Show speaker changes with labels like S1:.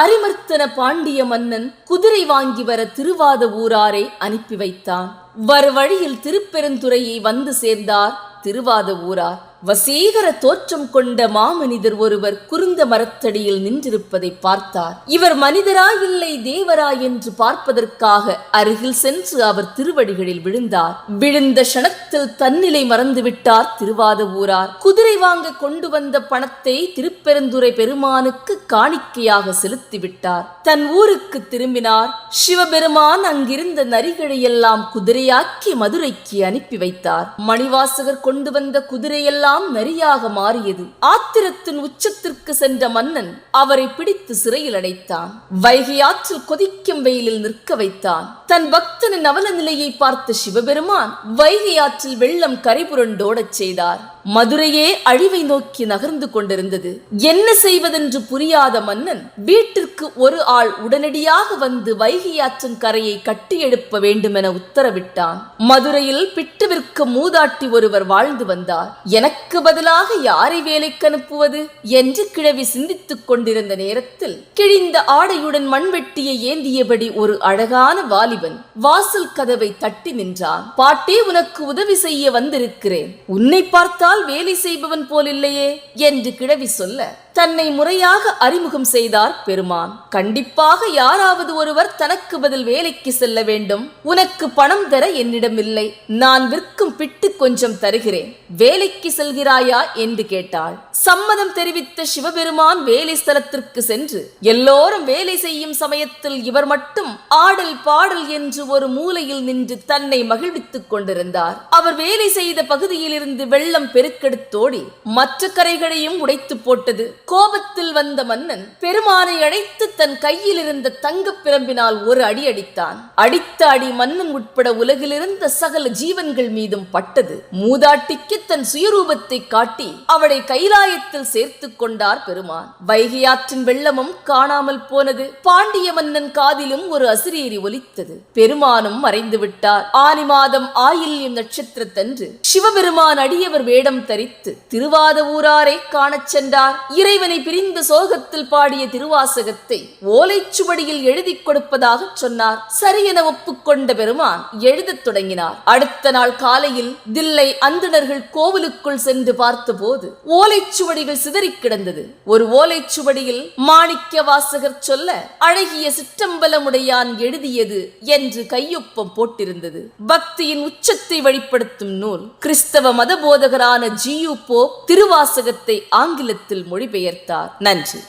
S1: அரிமர்த்தன பாண்டிய மன்னன் குதிரை வாங்கி வர திருவாத ஊராரை அனுப்பி வைத்தான். வரு வழியில் திருப்பெருந்துறையை வந்து சேர்ந்தார் திருவாத ஊரார். வசீகர தோற்றம் கொண்ட மாமனிதர் ஒருவர் குருந்த மரத்தடியில் நின்றிருப்பதை பார்த்தார். இவர் மனிதரா இல்லை தேவரா என்று பார்ப்பதற்காக அருகில் சென்று அவர் திருவடிகளில் விழுந்தார். விழுந்த க்ஷணத்தில் தன்னிலை மறந்துவிட்டார் திருவாத ஊரார். குதிரை வாங்க கொண்டு வந்த பணத்தை திருப்பெருந்துரை பெருமானுக்கு காணிக்கையாக செலுத்திவிட்டார். தன் ஊருக்கு திரும்பினார். சிவபெருமான் அங்கிருந்த நரிகளை எல்லாம் குதிரையாக்கி மதுரைக்கு அனுப்பி வைத்தார். மணிவாசகர் கொண்டு வந்த குதிரையெல்லாம் நரியாக மாறியது. ஆத்திரத்தின் உச்சத்திற்கு சென்ற மன்னன் அவரை பிடித்து சிறையில் அடைத்தான். வைகை ஆற்றில் கொதிக்கும் வெயிலில் நிற்க வைத்தான். தன் பக்தனின் அவல நிலையை பார்த்த சிவபெருமான் வைகை ஆற்றில் வெள்ளம் கரைபுரண்டோடச் செய்தார். மதுரையே அழிவை நோக்கி நகர்ந்து கொண்டிருந்தது. என்ன செய்வதென்று புரியாத மன்னன் வீட்டிற்கு ஒரு ஆள் உடனடியாக வந்து வைகை ஆற்றின் கரையை கட்டி எழுப்ப வேண்டுமென உத்தரவிட்டான். மதுரையில் பிட்டு விற்க மூதாட்டி ஒருவர் வாழ்ந்து வந்தார். எனக்கு பதிலாக யாரை வேலைக்கு அனுப்புவது என்று கிழவி சிந்தித்துக் கொண்டிருந்த நேரத்தில் கிழிந்த ஆடையுடன் மண்வெட்டியை ஏந்தியபடி ஒரு அழகான வாலிபன் வாசல் கதவை தட்டி நின்றான். பாட்டே உனக்கு உதவி செய்ய வந்திருக்கிறேன். உன்னை பார்த்தா பார்த்தால் வேலை செய்பவன் போலில்லையே என்று கிழவி சொல்ல தன்னை முறையாக அறிமுகம் செய்தார் பெருமான். கண்டிப்பாக யாராவது ஒருவர் தனக்கு பதில் வேலைக்கு செல்ல வேண்டும். உனக்கு பணம் தர என்னிடம் இல்லை. நான் விற்கும் பிட்டு கொஞ்சம் தருகிறேன். வேலைக்கு செல்கிறாயா என்று கேட்டாள். சம்மதம் தெரிவித்த சிவபெருமான் வேலை ஸ்தலத்திற்கு சென்று எல்லோரும் வேலை செய்யும் சமயத்தில் இவர் மட்டும் ஆடல் பாடல் என்று ஒரு மூலையில் நின்று தன்னை மகிழ்வித்துக் கொண்டிருந்தார். அவர் வேலை செய்த பகுதியிலிருந்து வெள்ளம் பெருக்கெடுத்தோடி மற்ற கரைகளையும் உடைத்து போட்டது. கோபத்தில் வந்த மன்னன் பெருமானை அழைத்து தன் கையில் இருந்த தங்கப் பிரம்பினால் ஒரு அடி அடித்தான். அடித்த அடி மன்னன் உட்பட உலகிலிருந்த சகல ஜீவன்கள் மீதும் பட்டது. மூதாட்டிக்கு தன் சுயரூபத்தை காட்டி அவளை கைலாயத்தில் சேர்த்துக் கொண்டார் பெருமான். வைகையாற்றின் வெள்ளமும் காணாமல் போனது. பாண்டிய மன்னன் காதிலும் ஒரு அசிரேறி ஒலித்தது. பெருமானும் மறைந்து விட்டார் ஆனி மாதம் ஆயில்யம் நட்சத்திரத்தன்று சிவபெருமான் அடியவர் வேடம் தரித்து திருவாத ஊராரை காணச் சென்றார். இறைவனை பிரிந்த சோகத்தில் பாடிய திருவாசகத்தை ஓலைச்சுவடியில் எழுதி கொடுப்பதாக சொன்னார். சரியென ஒப்புக்கொண்ட பெருமான் எழுதத் தொடங்கினார். அடுத்த நாள் காலையில் தில்லை அந்தணர்கள் கோவிலுக்குள் சென்று பார்த்தபோது ஓலைச்சுவடிகள் சிதறிக் கிடந்தது. ஒரு ஓலைச்சுவடியில் மாணிக்க வாசகர் சொல்ல அழகிய சிற்றம்பலமுடையான் எழுதியது என்று கையொப்பம் போட்டிருந்தது. பக்தியின் உச்சத்தை வெளிப்படுத்தும் நூல் கிறிஸ்தவ மத போதகரான ஜியு போப் திருவாசகத்தை ஆங்கிலத்தில் மொழிபெயர்த்தார். நன்றி.